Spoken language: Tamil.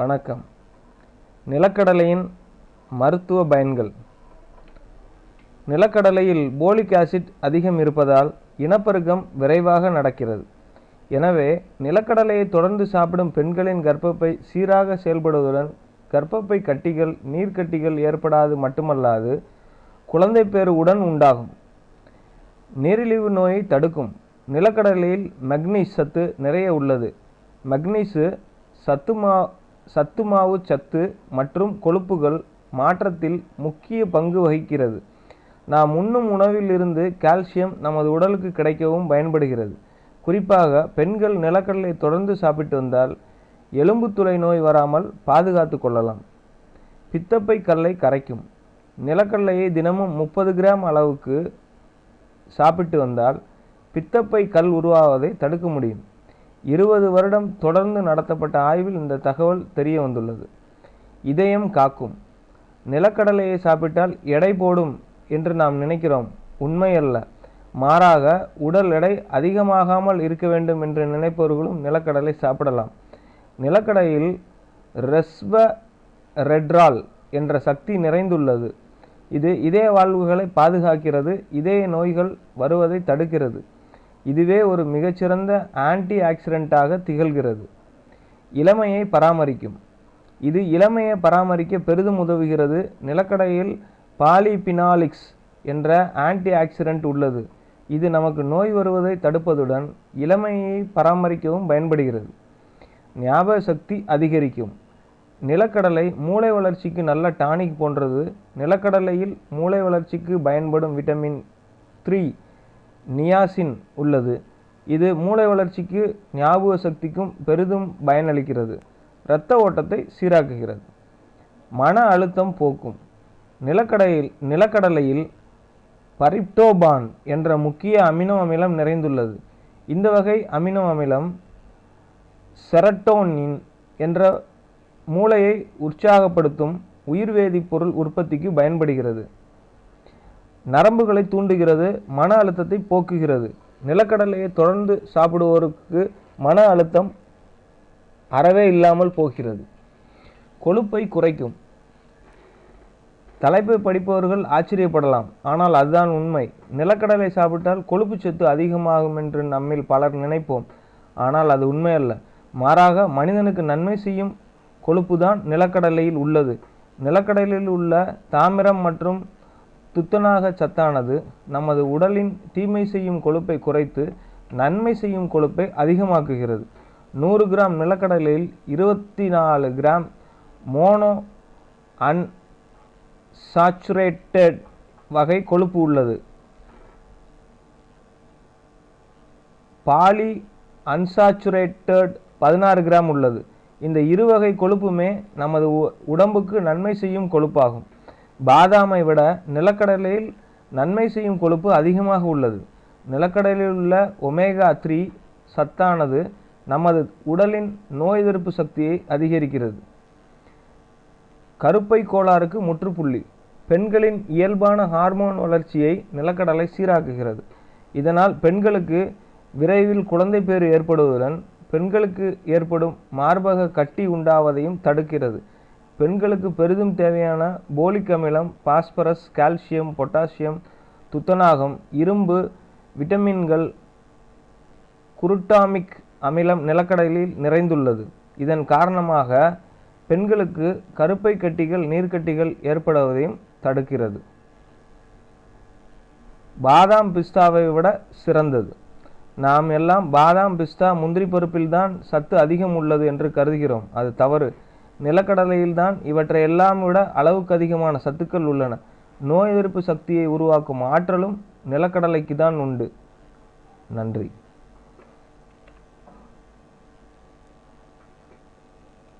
வணக்கம். நிலக்கடலையின் மருத்துவ பயன்கள். நிலக்கடலையில் போலிக் ஆசிட் அதிகம் இருப்பதால் இனப்பெருக்கம் விரைவாக நடக்கிறது. எனவே நிலக்கடலையை தொடர்ந்து சாப்பிடும் பெண்களின் கர்ப்பப்பை சீராக செயல்படுவதுடன் கர்ப்பப்பை கட்டிகள் நீர்க்கட்டிகள் ஏற்படாது மட்டுமல்லாது குழந்தை பேறு உடன் உண்டாகும். நீரிழிவு நோயை தடுக்கும். நிலக்கடலையில் மக்னீஸ் சத்து நிறைய உள்ளது. மக்னீசு சத்துமா சத்துமாவு சத்து மற்றும் கொழுப்புகள் மாற்றத்தில் முக்கிய பங்கு வகிக்கிறது. நாம் உண்ணும் உணவில் இருந்து கால்சியம் நமது உடலுக்கு கிடைக்கவும் பயன்படுகிறது. குறிப்பாக பெண்கள் நிலக்கடலை தொடர்ந்து சாப்பிட்டு வந்தால் எலும்புத்துளை நோய் வராமல் பாதுகாத்து கொள்ளலாம். பித்தப்பை கல்லை கரைக்கும். நிலக்கடலையை தினமும் முப்பது கிராம் அளவுக்கு சாப்பிட்டு வந்தால் பித்தப்பை கல் உருவாவதை தடுக்க முடியும். இருபது வருடம் தொடர்ந்து நடத்தப்பட்ட ஆய்வில் இந்த தகவல் தெரிய வந்துள்ளது. இதயம் காக்கும். நிலக்கடலையை சாப்பிட்டால் எடை போடும் என்று நாம் நினைக்கிறோம். உண்மையல்ல. மாறாக உடல் எடை அதிகமாகாமல் இருக்க வேண்டும் என்று நினைப்பவர்களும் நிலக்கடலை சாப்பிடலாம். நிலக்கடையில் ரெஸ்வ ரெட்ரால் என்ற சக்தி நிறைந்துள்ளது. இது இதய வாழ்வுகளை பாதுகாக்கிறது இதய நோய்கள் வருவதை தடுக்கிறது. இதுவே ஒரு மிகச்சிறந்த ஆன்டி ஆக்சிடென்ட்டாக திகழ்கிறது. இளமையை பராமரிக்கும். இது இளமையை பராமரிக்க பெரிதும் உதவுகிறது. நிலக்கடையில் பாலிபினாலிக்ஸ் என்ற ஆன்டி ஆக்சிடென்ட் உள்ளது. இது நமக்கு நோய் வருவதை தடுப்பதுடன் இளமையை பராமரிக்கவும் பயன்படுகிறது. ஞாபக சக்தி அதிகரிக்கும். நிலக்கடலை மூளை வளர்ச்சிக்கு நல்ல டானிக் போன்றது. நிலக்கடலையில் மூளை வளர்ச்சிக்கு பயன்படும் விட்டமின் த்ரீ நியாசின் உள்ளது. இது மூளை வளர்ச்சிக்கு ஞாபக சக்திக்கும் பெரிதும் பயனளிக்கிறது. இரத்த ஓட்டத்தை சீராக்குகிறது. மன அழுத்தம் போக்கும். நிலக்கடையில் நிலக்கடலையில் பரிப்டோபான் என்ற முக்கிய அமினோ அமிலம் நிறைந்துள்ளது. இந்த வகை அமினோ அமிலம் செரட்டோனின் என்ற மூளையை உற்சாகப்படுத்தும் உயிர்வேதிப் பொருள் உற்பத்திக்கு பயன்படுகிறது. நரம்புகளை தூண்டுகிறது மன அழுத்தத்தை போக்குகிறது. நிலக்கடலையை தொடர்ந்து சாப்பிடுவோருக்கு மன அழுத்தம் அறவே இல்லாமல் போகிறது. கொழுப்பை குறைக்கும். தலைப்பை படிப்பவர்கள் ஆச்சரியப்படலாம். ஆனால் அதுதான் உண்மை. நிலக்கடலை சாப்பிட்டால் கொழுப்பு சத்து அதிகமாகும் என்று நம்மில் பலர் நினைப்போம். ஆனால் அது உண்மையல்ல. மாறாக மனிதனுக்கு நன்மை செய்யும் கொழுப்பு தான் நிலக்கடலையில் உள்ளது. நிலக்கடலையில் உள்ள தாமிரம் மற்றும் துத்தநாக சத்தானது நமது உடலின் தீமை செய்யும் கொழுப்பை குறைத்து நன்மை செய்யும் கொழுப்பை அதிகமாக்குகிறது. நூறு கிராம் நிலக்கடலையில் இருபத்தி நாலு கிராம் மோனோ அன் சாச்சுரேட்டட் வகை கொழுப்பு உள்ளது. பாலி அன்சாச்சுரேட்டட் பதினாறு கிராம் உள்ளது. இந்த இரு வகை கொழுப்புமே நமது உ- உடம்புக்கு நன்மை செய்யும் கொழுப்பாகும். பாதாமை விட நிலக்கடலையில் நன்மை செய்யும் கொழுப்பு அதிகமாக உள்ளது. நிலக்கடலில் உள்ள ஒமேகா த்ரீ சத்தானது நமது உடலின் நோய் எதிர்ப்பு சக்தியை அதிகரிக்கிறது. கருப்பை கோளாறுக்கு முற்றுப்புள்ளி. பெண்களின் இயல்பான ஹார்மோன் வளர்ச்சியை நிலக்கடலை சீராக்குகிறது. இதனால் பெண்களுக்கு விரைவில் குழந்தை பேறு ஏற்படுவதுடன் பெண்களுக்கு ஏற்படும் மார்பக கட்டி உண்டாவதையும் தடுக்கிறது. பெண்களுக்கு பெரிதும் தேவையான போலிக் அமிலம் பாஸ்பரஸ் கால்சியம் பொட்டாசியம் துத்தநாகம் இரும்பு விட்டமின்கள் குருட்டாமிக் அமிலம் நிலக்கடலில் நிறைந்துள்ளது. இதன் காரணமாக பெண்களுக்கு கருப்பை கட்டிகள் நீர்க்கட்டிகள் ஏற்படுவதையும் தடுக்கிறது. பாதாம் பிஸ்தாவை விட சிறந்தது. நாம் எல்லாம் பாதாம் பிஸ்தா முந்திரி பருப்பில்தான் சத்து அதிகம் உள்ளது என்று கருதுகிறோம். அது தவறு. நிலக்கடலையில்தான் இவற்றை எல்லாம் விட அளவுக்கு அதிகமான சத்துக்கள் உள்ளன. நோய் எதிர்ப்பு சக்தியை உருவாக்கும் ஆற்றலும் நிலக்கடலைக்கு தான் உண்டு. நன்றி.